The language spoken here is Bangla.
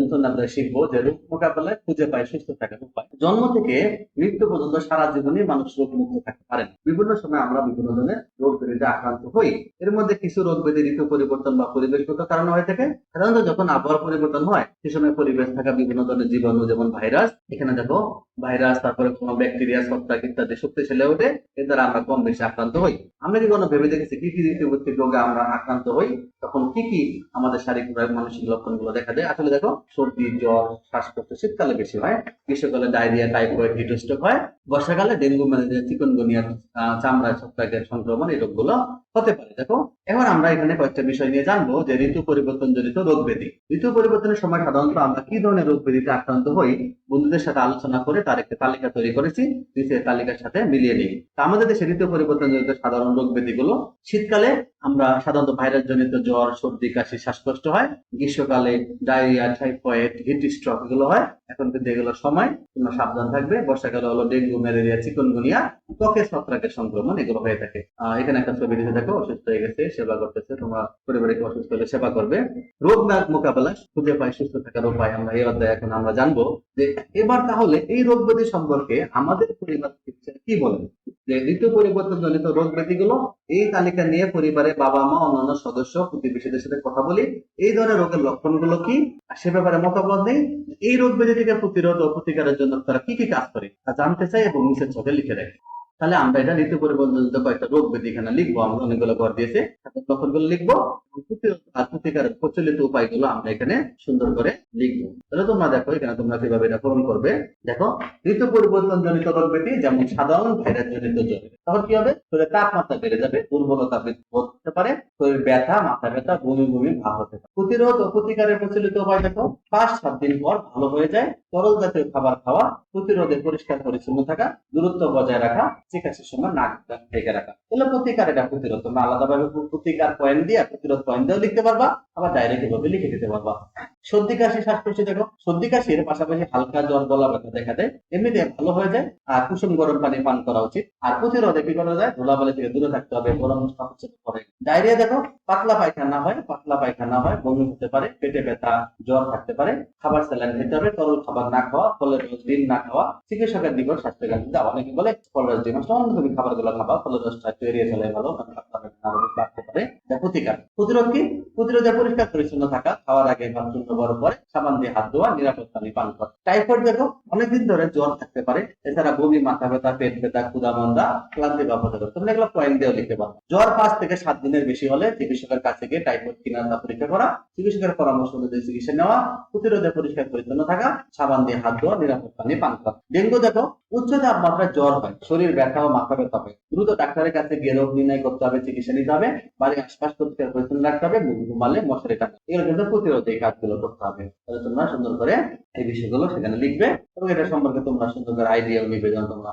নতুন আমরা শিখব যে রোগ মোকাবেলায় খুঁজে পায় সুস্থ থাকার উপায়। জন্ম থেকে মৃত্যু পর্যন্ত সারা মানুষ রোগ মুক্ত থাকতে পারেন বিভিন্ন সময় আমরা বিভিন্ন ধরনের রোগ ব্যাধিতে আক্রান্ত হই। এর মধ্যে কিছু রোগ ব্যাধি ঋতু পরিবর্তন বা পরিবেশগত কারণে হয়ে থাকে। সাধারণত যখন পরিবর্তন হয়, সে সময় পরিবেশ থাকা বিভিন্ন ধরনের জীবাণু যেমন ভাইরাস, এখানে দেখো ভাইরাস, তারপরে কোনো ব্যাকটেরিয়া, ছত্রাক ইত্যাদি শক্তিশালী ওঠে। এর দ্বারা আমরা কম বেশি আক্রান্ত হই। আমরা কি কোনো ভেবে দেখেছি কি কি ঋতুবর্তী রোগে আমরা আক্রান্ত হই? তখন কি কি আমাদের শারীরিক মানসিক লক্ষণগুলো দেখা যায় আসলে দেখো, সর্দি, জ্বর, শ্বাসকষ্ট শীতকালে বেশি হয়। গ্রীষ্মকালে ডায়রিয়া, টাইফয়েড হিটোস্ট্রোক হয়। বর্ষাকালে ডেঙ্গু, ম্যালেরিয়া, চিকনগুনিয়া চামড়া, ছত্রাকের সংক্রমণ এই রোগগুলো হতে পারে। দেখো এখন আমরা এখানে কয়েকটা বিষয় নিয়ে জানব যে ঋতু পরিবর্তন জনিত রোগ ব্যাধি ঋতু পরিবর্তনের সময় সাধারণত আমরা কি ধরনের রোগ ব্যাধিতে আক্রান্ত হই? বন্ধুদের সাথে আলোচনা করে তার একটা তালিকা তৈরি করেছি। নিচে তালিকার সাথে মিলিয়ে নিই। তা আমাদের দেশে ঋতু পরিবর্তন জনিত সাধারণ রোগ ব্যাধিগুলো শীতকালে আমরা সাধারণত ভাইরাস জনিত জ্বর, সর্দি, কাশি, শ্বাসকষ্ট হয়। গ্রীষ্মকালে ডায়রিয়া, টাইফয়েড, হিট স্ট্রোক এগুলো হয়। এখন কিন্তু এগুলোর সময়, তোমরা সাবধান থাকবে। বর্ষাকালে হলো ডেঙ্গু, ম্যালেরিয়া, চিকনগুনিয়া, ত্বকের ছত্রাকের সংক্রমণ এগুলো হয়ে থাকে। এখানে একটা ছবি দিতে দেখো, অসুস্থ হয়ে গেছে, সেবা করতেছে। তোমার পরিবারকে অসুস্থ হলে সেবা করবে। রোগ ব্যাগ মোকাবেলা, খুঁজে পাই, সুস্থ থাকার উপায় আমরা এই অধ্যায়ে এখন আমরা জানব যে এবার তাহলে এই রোগ সম্পর্কে আমাদের পরিবার চিকিৎসা কি বলেন যে ঋতু পরিবর্তন জনিত রোগ ব্যাধিগুলো, এই তালিকা নিয়ে পরিবারের বাবা মা, অন্যান্য সদস্য, প্রতিবেশীদের সাথে কথা বলি, এই ধরনের রোগের লক্ষণগুলো কি? সে ব্যাপারে মতামত নেই। এই রোগ ব্যাধি থেকে প্রতিরোধ ও প্রতিকারের জন্য তারা কি কি কাজ করে তা জানতে চাই এবং নিচের ছকে লিখে রাখি। তাহলে আমরা এটা ঋতু পরিবর্তনজনিত কয়েকটা রোগ ব্যাধি এখানে লিখব, আমরা অনেকগুলো ঘর দিয়েছে লক্ষণগুলো লিখব। প্রতিরোধ আর প্রতিকারের প্রচলিত উপায়গুলো আমরা এখানে সুন্দর করে লিখব। তাহলে তোমরা দেখো, এখানে তোমরা কীভাবে এটা পূরণ করবে। দেখো ঋতু পরিবর্তন জনিত রোগ যেমন সাধারণ ভাইরাস জনিত জ্বর তখন কি হবে? শরীরে তাপমাত্রা বেড়ে যাবে দুর্বলতা বৃদ্ধি হতে পারে শরীর ব্যথা, মাথা ব্যথা, বমি বমি ভাব হতে পারে। প্রতিরোধ ও প্রতিকারের প্রচলিত উপায় দেখো, পাঁচ সাত দিন পর ভালো হয়ে যায়, তরল জাতীয় খাবার খাওয়া, প্রতিরোধে পরিষ্কার পরিচ্ছন্ন থাকা, দূরত্ব বজায় রাখা, চিকিৎসার সময় নাক ঢেকে রাখা। তাহলে প্রতিকার এটা প্রতিরোধ, তোমরা আলাদাভাবে প্রতিকার পয়েন্ট দিয়ে প্রতিরোধ পয়েন্ট দিয়েও লিখতে পারবা, আবার ডাইরেক্ট এভাবে লিখে দিতে পারবা। সর্দি কাশি শ্বাসকষ্ট দেখো সর্দি কাশির পাশাপাশি হালকা জ্বর গলা ব্যথা দেখা দেয়। এমনিতে ভালো হয়ে যায়। আর কুসুম গরম পানি পান করা উচিত। আর প্রতিরোধে কি করা যায়? ধুলাবালি থেকে দূরে থাকতে হবে গরম ডায়রিয়া দেখো, পাতলা পায়খানা হয়, পাতলা পায়খানা হয়, বমি হতে পারে, পেটে ব্যথা, জ্বর থাকতে পারে, খাবার স্যালাইন খেতে হবে, তরল খাবার না খাওয়া, ফলের রস ডিম না খাওয়া, চিকিৎসকের নিকট স্বাস্থ্য জ্ঞান যাওয়া। অনেকে বলে, ফলের রস ডিম অন্য তুমি খাবারগুলো খাবা, ফলের রসটা একটু এড়িয়ে চলে ভালো বাড়তে পারে। যা প্রতিরোধ কি? প্রতিরোধে পরিষ্কার পরিচ্ছন্ন থাকা, খাওয়ার আগে বাথরুম ব্যবহার পরে সাবান দিয়ে হাত ধোয়া নিরাপত্তা নিপান পান করা। টাইফয়েড দেখো অনেকদিন ধরে জ্বর থাকতে পারে, এছাড়া বমি, মাথা ব্যথা, পেট ব্যথা ক্ষুদা মন্দা, ক্লান্তি বা তোমরা এগুলো পয়েন্ট লিখতে পারো। জ্বর পাঁচ থেকে সাত দিনের বেশি হলে চিকিৎসকের কাছে গিয়ে টাইফয়েড কিনা পরীক্ষা করা, চিকিৎসকের পরামর্শ অনুযায়ী চিকিৎসা নেওয়া, প্রতিরোধে পরিষ্কার পরিচ্ছন্ন থাকা, সাবান দিয়ে হাত ধোয়া নিরাপদ পানি পান করা। ডেঙ্গু দেখো, উচ্চ তাপমাত্রায় জ্বর হয়, শরীর ব্যথা ও মাথা ব্যথা হয়। দ্রুত ডাক্তারের কাছে গিয়ে রোগ নির্ণয় করতে হবে, চিকিৎসা নিতে হবে, বাড়ির আশপাশ পরিষ্কার পরিচ্ছন্ন রাখতে হবে, ঘুম ঘুমালে মশারি টাকা এগুলো কিন্তু প্রতিরোধে এই কাজগুলো করতে হবে। তাহলে তোমরা সুন্দর করে এই বিষয়গুলো সেখানে লিখবে। এবং এটা সম্পর্কে তোমরা সুন্দর আইডিয়াল আইডিয়া তোমরা